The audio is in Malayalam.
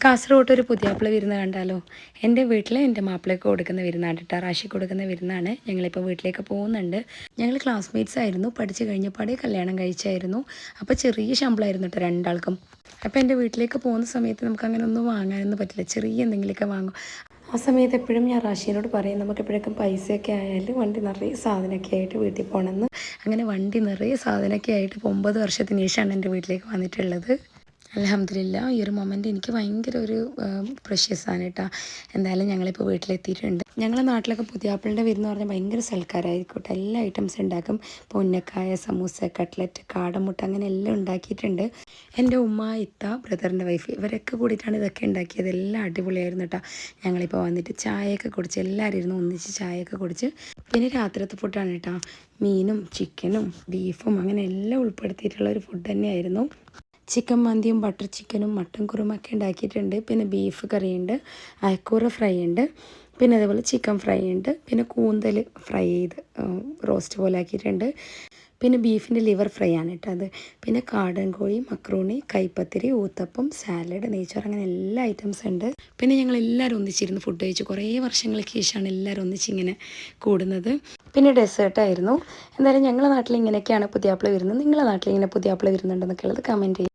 കാസർഗോട്ട് ഒരു പുതിയാപ്പിള വിരുന്ന് കണ്ടാലോ? എന്റെ വീട്ടിൽ എന്റെ മാപ്പിളയ്ക്ക് കൊടുക്കുന്ന വിരുന്നാണ് കേട്ടോ റാശി കൊടുക്കുന്ന വിരുന്നാണ്. ഞങ്ങളിപ്പോൾ വീട്ടിലേക്ക് പോകുന്നുണ്ട്. ഞങ്ങൾ ക്ലാസ്മേറ്റ്സ് ആയിരുന്നു. പഠിച്ചു കഴിഞ്ഞപ്പാടേ കല്യാണം കഴിച്ചായിരുന്നു. അപ്പോൾ ചെറിയ ശമ്പളമായിരുന്നു കേട്ടോ രണ്ടാൾക്കും. അപ്പോൾ എന്റെ വീട്ടിലേക്ക് പോകുന്ന സമയത്ത് നമുക്ക് അങ്ങനെ ഒന്നും വാങ്ങാനൊന്നും പറ്റില്ല. ചെറിയ എന്തെങ്കിലുമൊക്കെ വാങ്ങും. ആ സമയത്ത് എപ്പോഴും ഞാൻ റാഷീനോട് പറയും നമുക്ക് എപ്പോഴൊക്കെ പൈസയൊക്കെ ആയാലും വണ്ടി നിറയെ സാധനമൊക്കെ ആയിട്ട് വീട്ടിൽ പോകണമെന്ന്. അങ്ങനെ വണ്ടി നിറയെ സാധനമൊക്കെ ആയിട്ട് ഒമ്പത് വർഷത്തിന് ശേഷമാണ് എന്റെ വീട്ടിലേക്ക് വന്നിട്ടുള്ളത്. അലഹമില്ല ഈ ഒരു മൊമെന്റ് എനിക്ക് ഭയങ്കര ഒരു പ്രഷ്യസ് ആണ് കേട്ടോ എന്തായാലും ഞങ്ങളിപ്പോൾ വീട്ടിലെത്തിയിട്ടുണ്ട്. ഞങ്ങളെ നാട്ടിലൊക്കെ പുതിയാപ്പിളിന്റെ വിരുന്ന് പറഞ്ഞാൽ ഭയങ്കര സൽക്കാരായിരിക്കട്ടെ എല്ലാ ഐറ്റംസും ഉണ്ടാക്കും. പൊന്നക്കായ സമൂസ കട്ട്ലറ്റ് കാടമുട്ട അങ്ങനെ എല്ലാം ഉണ്ടാക്കിയിട്ടുണ്ട്. എന്റെ ഉമ്മ ഇത്ത ബ്രദറിന്റെ വൈഫ് ഇവരൊക്കെ കൂടിയിട്ടാണ് ഇതൊക്കെ ഉണ്ടാക്കിയത്. എല്ലാം അടിപൊളിയായിരുന്നു കേട്ടോ ഞങ്ങളിപ്പോൾ വന്നിട്ട് ചായയൊക്കെ കുടിച്ച് എല്ലാവരും ഇരുന്ന് ഒന്നിച്ച് ചായയൊക്കെ കുടിച്ച് പിന്നെ രാത്രിത്തെ ഫുഡാണ് കേട്ടോ മീനും ചിക്കനും ബീഫും അങ്ങനെ എല്ലാം ഉൾപ്പെടുത്തിയിട്ടുള്ള ഒരു ഫുഡ് തന്നെയായിരുന്നു. ചിക്കൻ മന്തിയും ബട്ടർ ചിക്കനും മട്ടൻ കുറുമൊക്കെ ഉണ്ടാക്കിയിട്ടുണ്ട്. പിന്നെ ബീഫ് കറിയുണ്ട് അയക്കൂറ ഫ്രൈ ഉണ്ട് പിന്നെ അതേപോലെ ചിക്കൻ ഫ്രൈ ഉണ്ട് പിന്നെ കൂന്തൽ ഫ്രൈ ചെയ്ത് റോസ്റ്റ് പോലെ ആക്കിയിട്ടുണ്ട്. പിന്നെ ബീഫിന്റെ ലിവർ ഫ്രൈ ആണ് കേട്ടോ അത്. പിന്നെ കാടൻ കോഴി മക്രൂണി കൈപ്പത്തിരി ഊത്തപ്പം സാലഡ് നെയ്ച്ചോറ് അങ്ങനെ എല്ലാ ഐറ്റംസ് ഉണ്ട്. പിന്നെ ഞങ്ങൾ എല്ലാവരും ഒന്നിച്ചിരുന്ന് ഫുഡ് കഴിച്ചു. കുറേ വർഷങ്ങൾക്ക് ശേഷമാണ് എല്ലാവരും ഒന്നിച്ചിങ്ങനെ കൂടുന്നത്. പിന്നെ ഡെസേർട്ടായിരുന്നു എന്തായാലും ഞങ്ങളുടെ നാട്ടിൽ ഇങ്ങനെയൊക്കെയാണ് പുതിയാപ്പിള വരുന്നത്. നിങ്ങളുടെ നാട്ടിൽ ഇങ്ങനെ പുതിയാപ്പിള വരുന്നുണ്ടെന്നൊക്കെ ഉള്ളത് കമന്റ് ചെയ്യും.